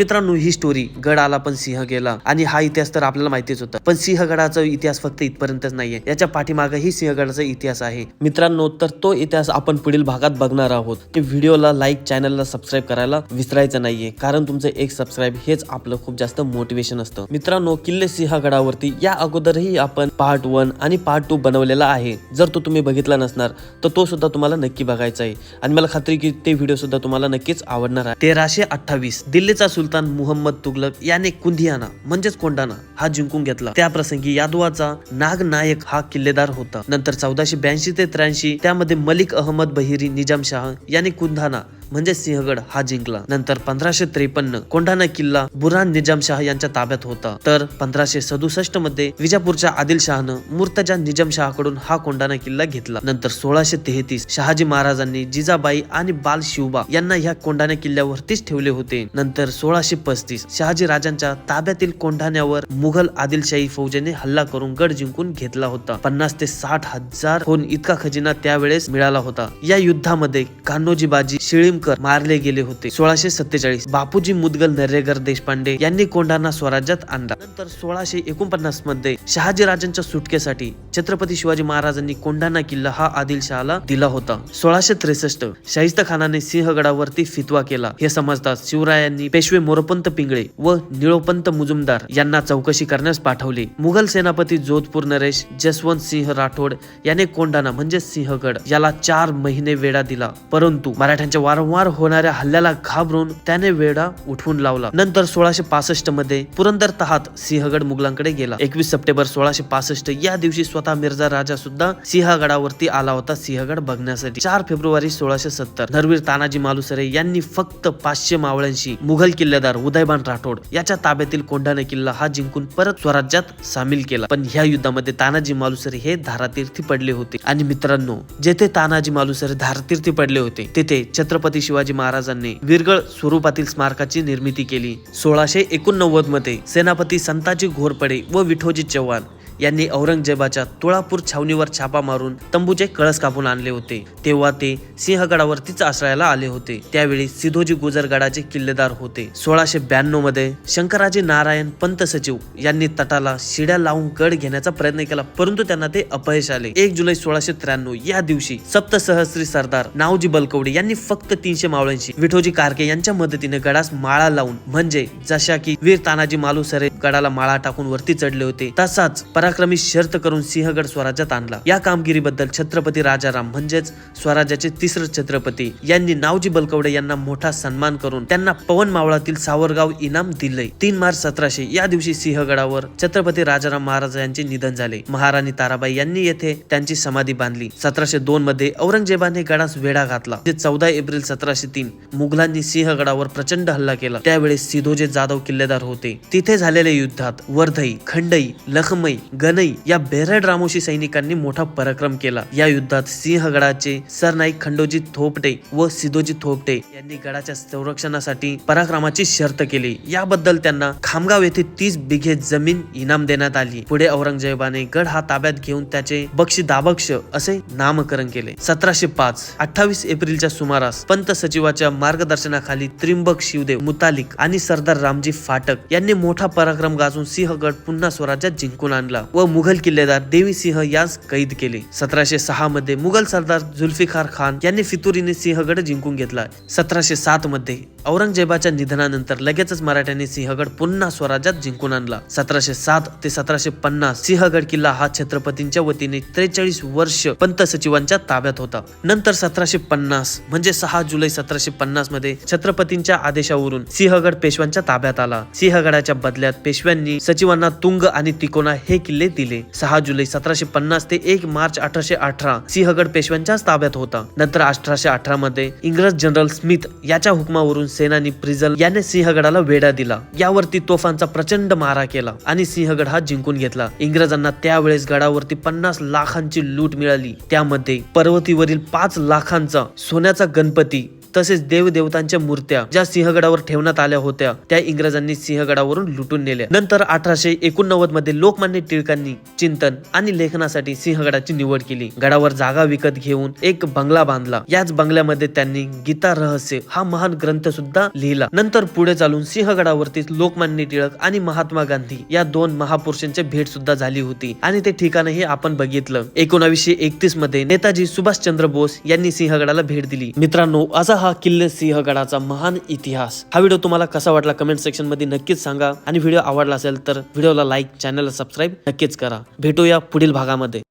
मित्रांनो ही स्टोरी गड आला पण सिंह गेला. आणि हा इतिहास तर आपल्याला माहितीच होता. पण सिंहगडाचा इतिहास फक्त इथपर्यंतच नाहीये. याच्या पाठीमागेही सिंहगडाचा इतिहास आहे. मित्रांनो तर तो इतिहास आपण पुढील भागात बघणार आहोत. ते व्हिडिओला लाईक चॅनलला सबस्क्राईब करायला विसरायचं नाहीये. कारण तुमचं एक सबस्क्राईब हेच आपलं खूप जास्त मोटिवेशन असतं. मित्रांनो किल्ले सिंहगडावरती या अगोदरही आपण पार्ट वन आणि पार्ट टू बनवलेला आहे. जर तो तुम्ही बघितला नसणार तर तो सुद्धा तुम्हाला नक्की बघायचा आहे. आणि मला खात्री की ते व्हिडिओ सुद्धा तुम्हाला नक्कीच आवडणार आहे. तेराशे अठ्ठावीस दिल्लीचा सुलतान मुहम्मद तुगलक याने कुंधियाना म्हणजेच कोंडाणा हा जिंकून घेतला. त्या प्रसंगी यादवाचा नाग नायक हा किल्लेदार होता. नंतर चौदाशे ब्याऐंशी ते त्र्याऐंशी त्यामध्ये मलिक अहमद बहिरी निजामशाह याने कुंधाना म्हणजे सिंहगड हा जिंकला. नंतर पंधराशे त्रेपन्न कोंढाणा किल्ला बुरान निजामशाह यांच्या ताब्यात होता. तर पंधराशे सदुसष्टमध्ये विजापूरच्या आदिलशहानं मुर्तजा निजामशहाकडून हा कोंढाणा किल्ला घेतला. नंतर सोळाशे तेहतीस शहाजी महाराजांनी जिजाबाई आणि बाल शिवबा यांना ह्या कोंढाणा किल्ल्यावरतीच ठेवले होते. नंतर सोळाशे पस्तीस शहाजी राजांच्या ताब्यातील कोंढाण्यावर मुघल आदिलशाही फौजेने हल्ला करून गड जिंकून घेतला होता. पन्नास ते साठ हजार होऊन इतका खजिना त्यावेळेस मिळाला होता. या युद्धामध्ये कान्होजी बाजी भयंकर मारले गेले होते. सोळाशे सत्तेचाळीस. बापूजी मुदगल नरेगर देशपांडे यांनी कोंढाणा स्वराज्यात आणला. नंतर सोळाशे एकोणपन्नासमध्ये शहाजीराजांच्या सुटकेसाठी छत्रपती शिवाजी महाराजांनी कोंढाणा किल्ला हा आदिलशहाला दिला होता. सोळाशे त्रेसष्ट. शाहिस्त खानाने सिंहगडावरती फितवा केला. हे समजताच शिवरायांनी पेशवे मोरपंत पिंगळे व निळोपंत मुजुमदार यांना चौकशी करण्यास पाठवले. मुघल सेनापती जोधपूर नरेश जसवंत सिंह राठोड याने कोंढाणा म्हणजे सिंहगड याला चार महिने वेळा दिला. परंतु मराठ्यांच्या वारंवार होणाऱ्या हल्ल्याला घाबरून त्याने वेढा उठवून लावला. नंतर सोळाशे पासष्टमध्ये पुरंदर तहात सिंहगड मुघलांकडे गेला. एकवीस सप्टेंबर सोळाशे पासष्ट या दिवशी स्वतः मिर्झा राजा सुद्धा सिंहगडावरती आला होता सिंहगड बघण्यासाठी. चार फेब्रुवारी सोळाशे सत्तर नरवीर तानाजी मालुसरे यांनी फक्त पाचशे मावळ्यांशी मुघल किल्लेदार उदयबान राठोड याच्या ताब्यातील कोंढाणे किल्ला हा जिंकून परत स्वराज्यात सामील केला. पण ह्या युद्धामध्ये तानाजी मालुसरे हे धारातीर्थी पडले होते. आणि मित्रांनो जेथे तानाजी मालुसरे धारातीर्थी पडले होते तेथे छत्रपती शिवाजी महाराजांनी विरगळ स्वरूपातील स्मारकाची निर्मिती केली. सोळाशे एकोणनव्वदमध्ये सेनापती संताजी घोरपडे व विठोजी चव्हाण यांनी औरंगजेबाच्या तुळापूर छावणीवर छापा मारून तंबूचे कळस कापून आणले होते. तेव्हा ते सिंहगडावरतीच आश्रयाला आले होते. त्यावेळी सिधोजी गुजरगडाचे किल्लेदार होते. सोळाशे ब्याण्णवमध्ये शंकराजी नारायण पंत सचिव यांनी तटाला शिड्या लावून गड घेण्याचा प्रयत्न केला परंतु त्यांना ते अपयश आले. एक जुलै सोळाशे त्र्याण्णव या दिवशी सप्तसहस्री सरदार नावजी बलकवडे यांनी फक्त तीनशे मावळ्यांशी विठोजी कारके यांच्या मदतीने गडास माळा लावून म्हणजे जशा की वीर तानाजी मालुसरे गडाला माळा टाकून वरती चढले होते तसाच पराक्रमी शर्त करून सिंहगड स्वराज्यात आणला. या कामगिरीबद्दल छत्रपती राजाराम म्हणजेच स्वराज्याचे तिसरे छत्रपती यांनी नावजी बलकवडे यांना मोठा सन्मान करून त्यांना पवन मावळातील सावरगाव इनाम दिले. तीन मार्च सतराशे या दिवशी सिंहगडावर छत्रपती राजाराम महाराज यांचे निधन झाले. महाराणी ताराबाई यांनी येथे त्यांची समाधी बांधली. सतराशे दोन मध्ये औरंगजेबाने गडास वेढा घातला. जे चौदा एप्रिल सतराशे तीन मुघलांनी सिंहगडावर प्रचंड हल्ला केला. त्यावेळेस सिधोजे जाधव किल्लेदार होते. तिथे झालेल्या युद्धात वर्धई खंडई लखमई गनई या बेरड रामोशी सैनिकांनी मोठा पराक्रम केला. या युद्धात सिंहगडाचे सरनाईक खंडोजी थोपटे व सिधोजी थोपटे यांनी गडाच्या संरक्षणासाठी पराक्रमाची शर्त केली. याबद्दल त्यांना खामगाव येथे तीस बिघे जमीन इनाम देण्यात आली. पुढे औरंगजेबाने गड हा ताब्यात घेऊन त्याचे बक्षी दाबक्ष असे नामकरण केले. सतराशे पाच अठ्ठावीस एप्रिलच्या सुमारास पंत सचिवाच्या मार्गदर्शनाखाली त्रिंबक शिवदेव मुतालिक आणि सरदार रामजी फाटक यांनी मोठा पराक्रम गाजून सिंहगड पुन्हा स्वराज्यात जिंकून आणला. व मुघल किल्लेदार देवी सिंह यास कैद केले. सतराशे सहा मध्ये मुघल सरदार जुल्फिकार खान यांनी फितुरीने सिंहगड जिंकून घेतला. सतराशे सात मध्ये औरंगजेबाच्या निधनानंतर लगेचच मराठ्यांनी सिंहगड पुन्हा स्वराज्यात जिंकून आणला. सतराशे सात ते सतराशे पन्नास सिंहगड किल्ला हा छत्रपतींच्या वतीने त्रेचाळीस वर्ष पंत सचिवांच्या ताब्यात होता. नंतर सतराशे पन्नास म्हणजे सहा जुलै सतराशे पन्नासमध्ये छत्रपतींच्या आदेशावरून सिंहगड पेशव्यांच्या ताब्यात आला. सिंहगडाच्या बदल्यात पेशव्यांनी सचिवांना तुंग आणि तिकोना हे किल्ले दिले. सहा जुलै सतराशे पन्नास ते एक मार्च अठराशे अठरा सिंहगड पेशव्यांच्याच ताब्यात होता. नंतर अठराशे अठरा मध्ये इंग्रज जनरल स्मिथ याच्या हुकमावरून सेनानी प्रिझल याने सिंहगडाला वेढा दिला. यावरती तोफांचा प्रचंड मारा केला आणि सिंहगड हा जिंकून घेतला. इंग्रजांना त्यावेळेस गडावरती पन्नास लाखांची लूट मिळाली. त्यामध्ये पर्वतीवरील पाच लाखांचा सोन्याचा गणपती तसेच देवदेवतांच्या मूर्त्या ज्या सिंहगडावर ठेवण्यात आल्या होत्या त्या इंग्रजांनी सिंहगडावरून लुटून नेल्या. नंतर अठराशे एकोणनव्वदमध्ये लोकमान्य टिळकांनी चिंतन आणि लेखनासाठी सिंहगडाची निवड केली. गडावर जागा विकत घेऊन एक बंगला बांधला. याच बंगल्यामध्ये त्यांनी गीता रहस्य हा महान ग्रंथ सुद्धा लिहिला. नंतर पुढे चालून सिंहगडावरती लोकमान्य टिळक आणि महात्मा गांधी या दोन महापुरुषांची भेट सुद्धा झाली होती. आणि ते ठिकाणही आपण बघितलं. एकोणावीसशे एकतीसमध्ये नेताजी सुभाषचंद्र बोस यांनी सिंहगडाला भेट दिली. मित्रांनो असा हा किल्ले सिंहगडाचा महान इतिहास. हा व्हिडिओ तुम्हाला कसा वाटला कमेंट सेक्शनमध्ये नक्कीच सांगा. आणि व्हिडिओ आवडला असेल तर व्हिडिओला लाईक चॅनलला सबस्क्राईब नक्कीच करा. भेटूया पुढील भागामध्ये.